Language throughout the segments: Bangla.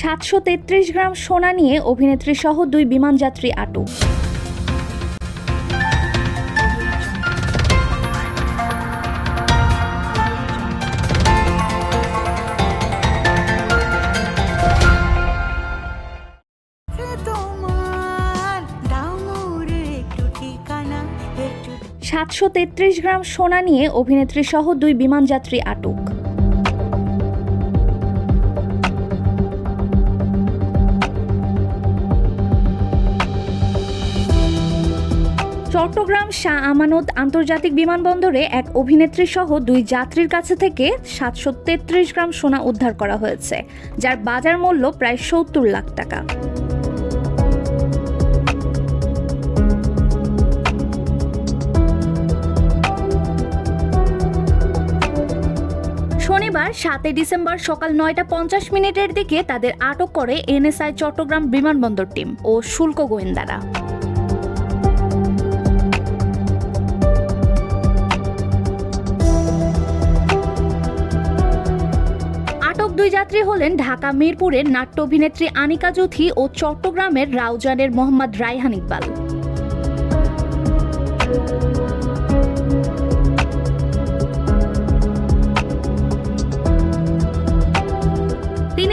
সাতশো তেত্রিশ গ্রাম সোনা নিয়ে অভিনেত্রী সহ দুই বিমানযাত্রী আটক। সাতশো তেত্রিশ গ্রাম সোনা নিয়ে অভিনেত্রী সহ দুই বিমানযাত্রী আটক। চট্টগ্রাম শাহ আমানত আন্তর্জাতিক বিমানবন্দরে এক অভিনেত্রী সহ দুই যাত্রীর কাছে থেকে সাতশো তেত্রিশ গ্রাম সোনা উদ্ধার করা হয়েছে, যার বাজার মূল্য প্রায় সত্তর লাখ টাকা। শনিবার সাতই ডিসেম্বর সকাল নয়টা পঞ্চাশ মিনিটের দিকে তাদের আটক করে এনএসআই চট্টগ্রাম বিমানবন্দর টিম ও শুল্ক গোয়েন্দারা। দুই যাত্রী হলেন ঢাকা মিরপুরের নাট্য অভিনেত্রী আনিকা জুথি ও চট্টগ্রামের রাউজানের মোহাম্মদ রায়হান ইকবাল।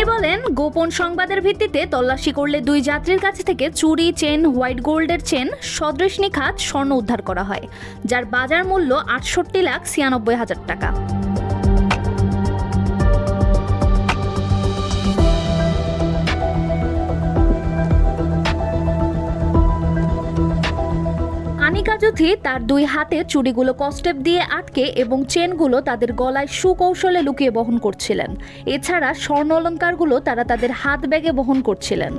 তিনি বলেন, গোপন সংবাদের ভিত্তিতে তল্লাশি করলে দুই যাত্রীর কাছ থেকে চুরি, চেন, হোয়াইট গোল্ডের চেন সদৃশ নিখাত স্বর্ণ উদ্ধার করা হয়, যার বাজার মূল্য আটষট্টি লাখ ছিয়ানব্বই হাজার টাকা। যুথি তার দুই হাতে চুড়িগুলো কস্টেপ দিয়ে আটকে এবং চেনগুলো তাদের গলায় সুকৌশলে লুকিয়ে বহন করছিলেন। এছাড়া স্বর্ণ অলঙ্কারগুলো তারা তাদের হাত ব্যাগে বহন করছিলেন।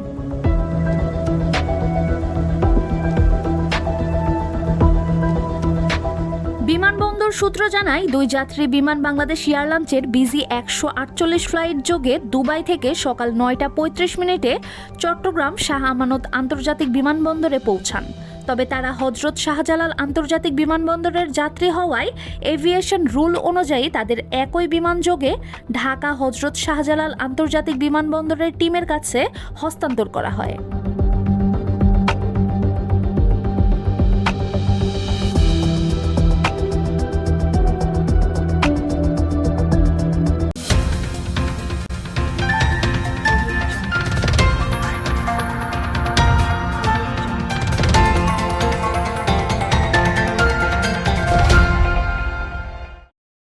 বিমানবন্দর সূত্র জানায়, দুই যাত্রী বিমান বাংলাদেশ এয়ারলাইন্সের বিজি একশো আটচল্লিশ ফ্লাইট যোগে দুবাই থেকে সকাল নয়টা পঁয়ত্রিশ মিনিটে চট্টগ্রাম শাহ আমানত আন্তর্জাতিক বিমানবন্দরে পৌঁছান। তবে তারা হজরত শাহজালাল আন্তর্জাতিক বিমানবন্দরের যাত্রী হওয়ায় এভিয়েশন রুল অনুযায়ী তাদের একই বিমান যোগে ঢাকা হজরত শাহজালাল আন্তর্জাতিক বিমানবন্দরের টিমের কাছে হস্তান্তর করা হয়।